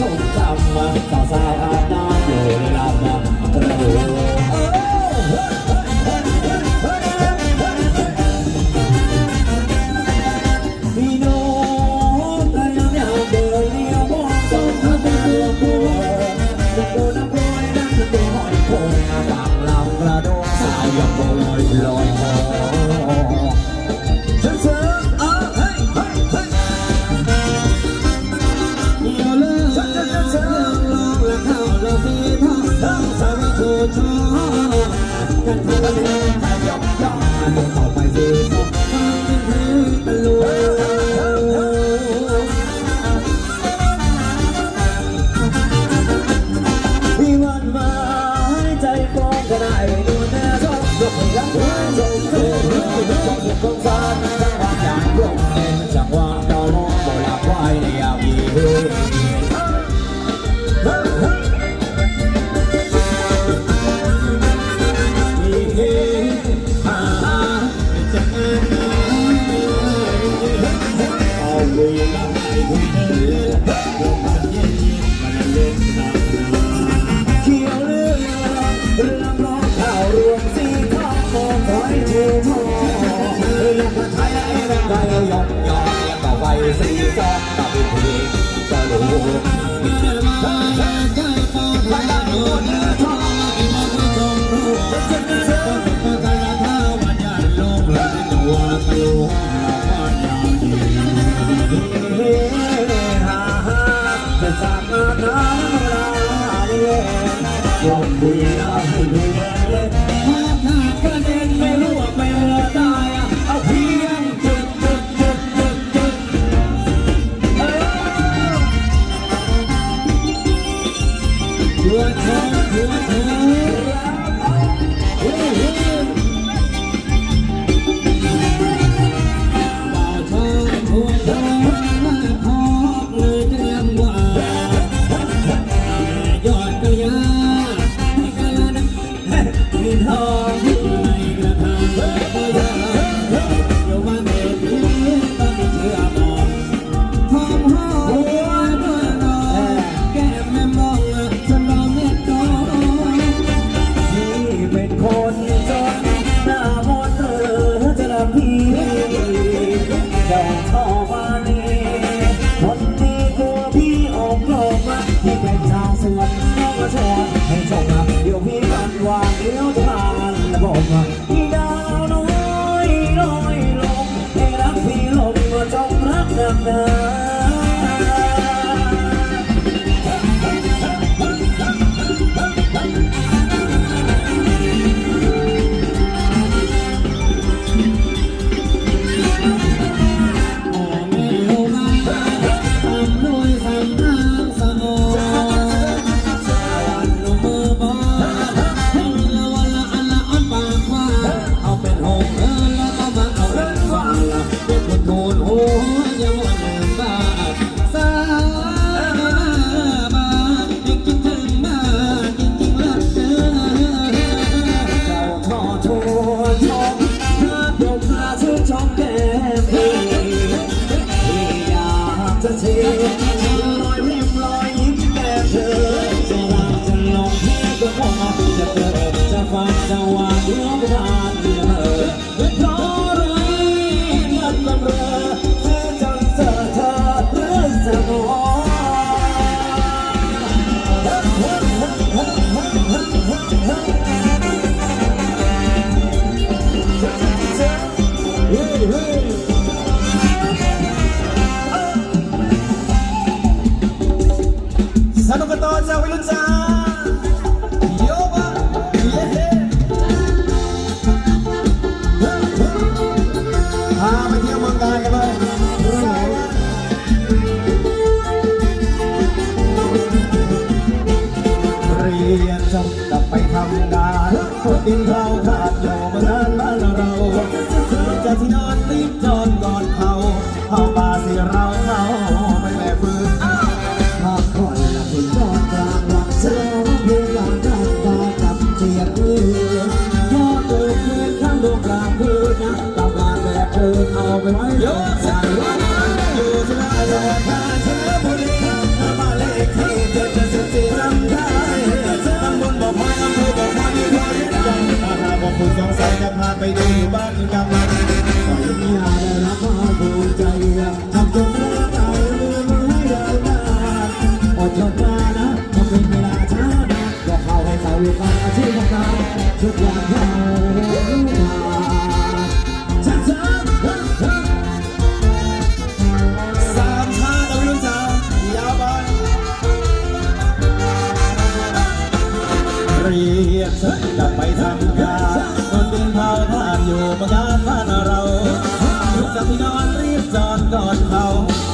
ผมจำมาต่วสายอาย สามารถหาเวลาได้เล่นบุญ Win hard. ดาวน้อยลอยลงให้รักพี่ลงก็จงรักนาน ไปดูบ้านกำลังอย่าได้รับความภูมิใจทำจนร่างกายมืมให้เราได้อดทนมานะมันเป็นเวลาช้านานก็เข้าให้เขาอยู่กับอาชีพของเราทุกอย่างเขามาช้าช้าสามชาติรุ่นสามยาวไปเรียกฉันกลับไปทำงาน อยู่มางานบ้านเราลูกจากที่นอนรีบจอนก่อนเขา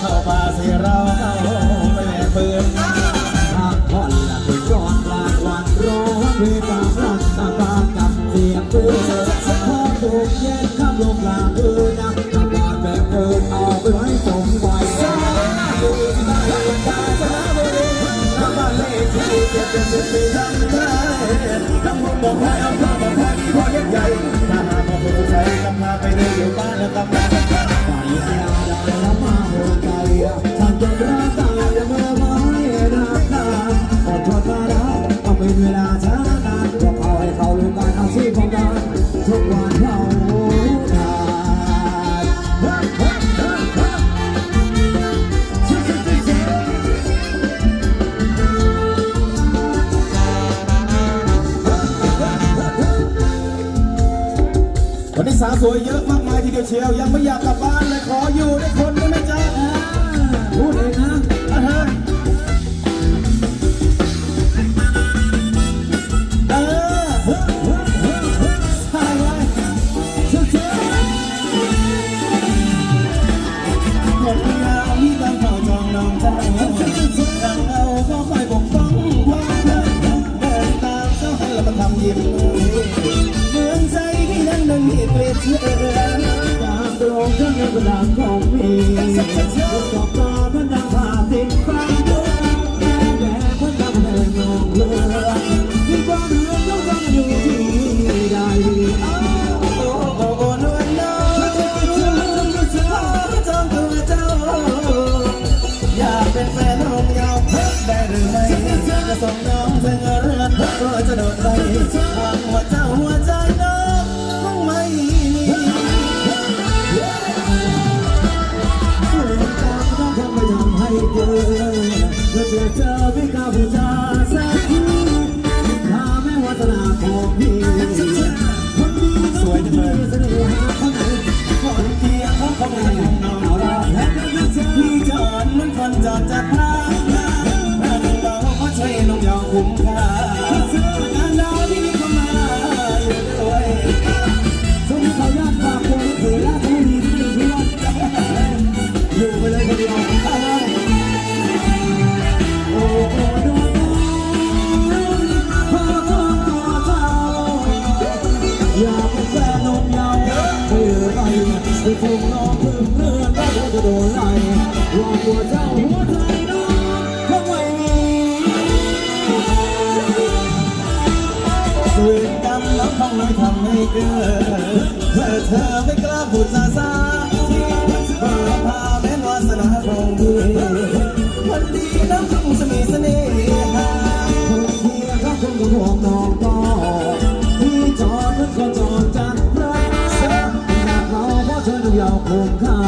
เข้าป่าสิเราเข้าไปแบกปืนพักผ่อนหลับถึงก่อนกลางวันร้องเพลงตามรักตามตามกับเสียงปืนพอตกเย็นข้ามลงกลางคืนนะกำลังแบบเดินเอาไปไว้สมไว้อยู่ที่ไหนกาญจนบุรีบ้านเลขที่เจ็ดเจ็ดสิบสี่จำได้ทั้งหมดบอกให้อเภอบอกให้มีพอเย็นใหญ่ คุณใช้กำมาไปดูอยู่บ้านแล้วกำลังไปยาดาแล้วมาหัวใจทำจนร่างก สวยเยอะมากมายทีเดียวเชียว ยังไม่อยากกลับบ้านเลยขออยู่ได้คนได้ไหมจ๊ะพูดเองนะอ่าฮะเออใช่ไว้หมดเวลาที่บางเฝ้าจองน้องเจ้าดังเอาก็คอย ยิ้มเหมืองใจที่นั่งนั่งมีเกลียดเชื่อตามตรงฉันในกระดาของพี่จบตาพันดังภาติดฟัง รอตัวเจ้าหัวใจน้องคงไม่มีสวยดำแล้วคงเลยทำให้เกิดเธอเธอไม่กล้าพูดซาซาที่เพื่อพาแม้นวาสนาของพี่คนดีน้ำคงจะมีเสน่หาคนเที่ยวเขาคงห่วงน้องต่อพี่จอดมันก็จอดจัดรักษาอยากเราเพราะเธอต้องยาวคุ้มค่า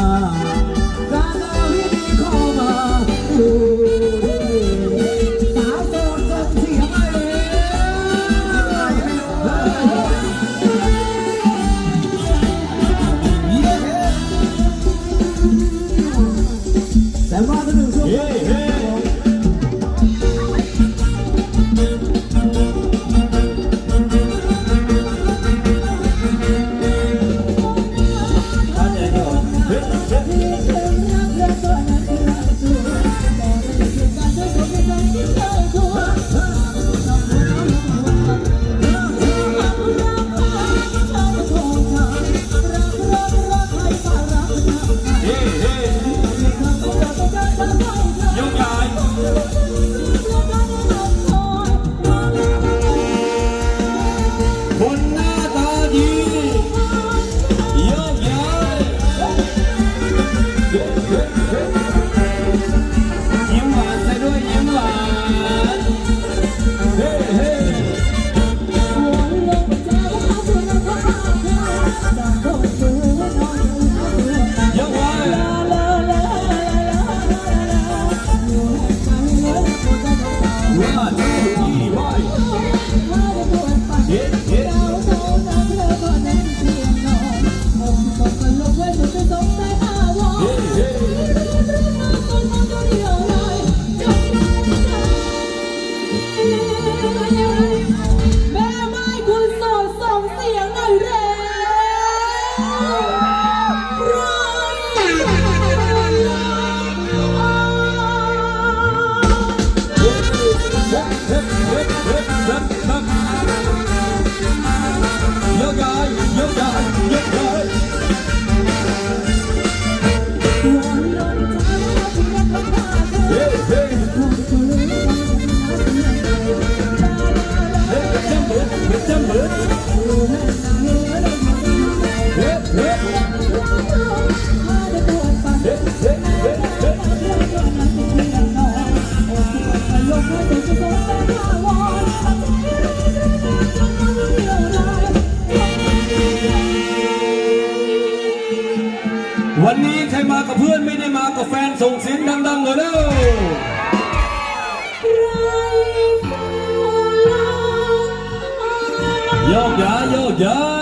Yeah.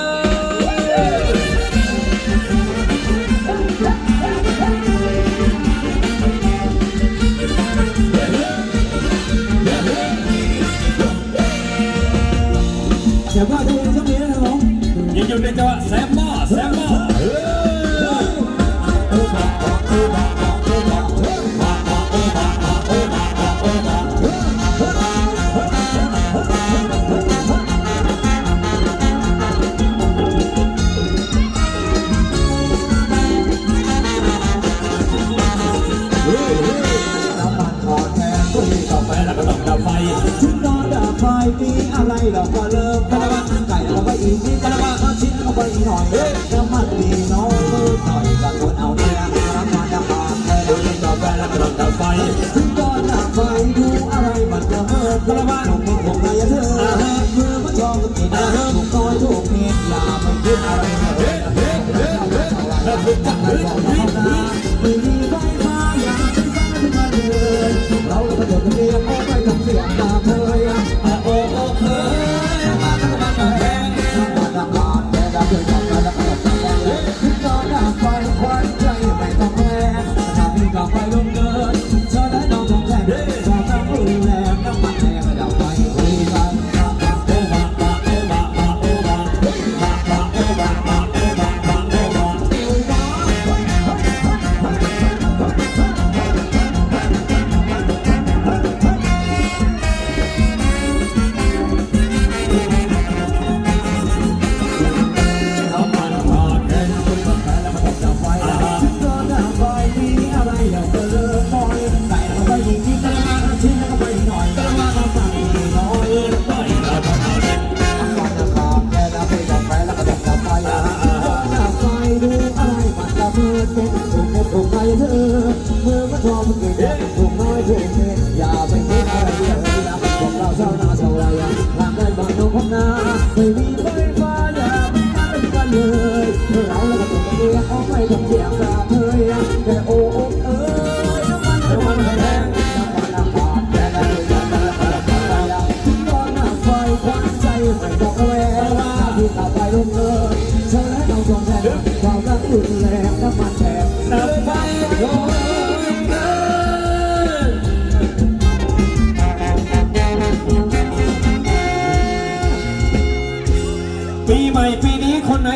ปีอะไรเราก็เริ่มกระว่าไก่เราก็อีกนิดกระว่าชิ้นเราก็อีกหน่อยเกระมัดดีน้อยต่อยกันคนเอาเนี่ยรับมาจะผ่านให้เราเล่นต่อไปแล้วก็ลงดับไฟถึงตอนดับไฟดูอะไรมันจะเฮิร์ตกระว่าหนุ่มมึงคงเธอเธอมือมันชอบกินถูกต้อยถูกเมียอย่าไปคิดอะไรเลยเฮ้ยเฮ้ยเฮ้ยเฮ้ยเฮ้ยเฮ้ย เนเรียนไม่ต้องเสียตาเธอโอ้โอ้เฮ้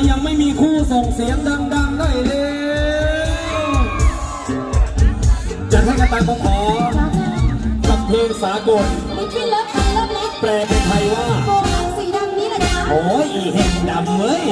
ยังไม่มีคู่ส่งเสียงดังๆได้เลยจัดให้กันตามคำขอกับเพลงสากลมันขึ้นเลิฟไทยเลิฟเล็กแปลเป็นไทยว่าโบราณสีดำนี่แหละจ้ะโอ้ยอีเห็ดดำเว้ย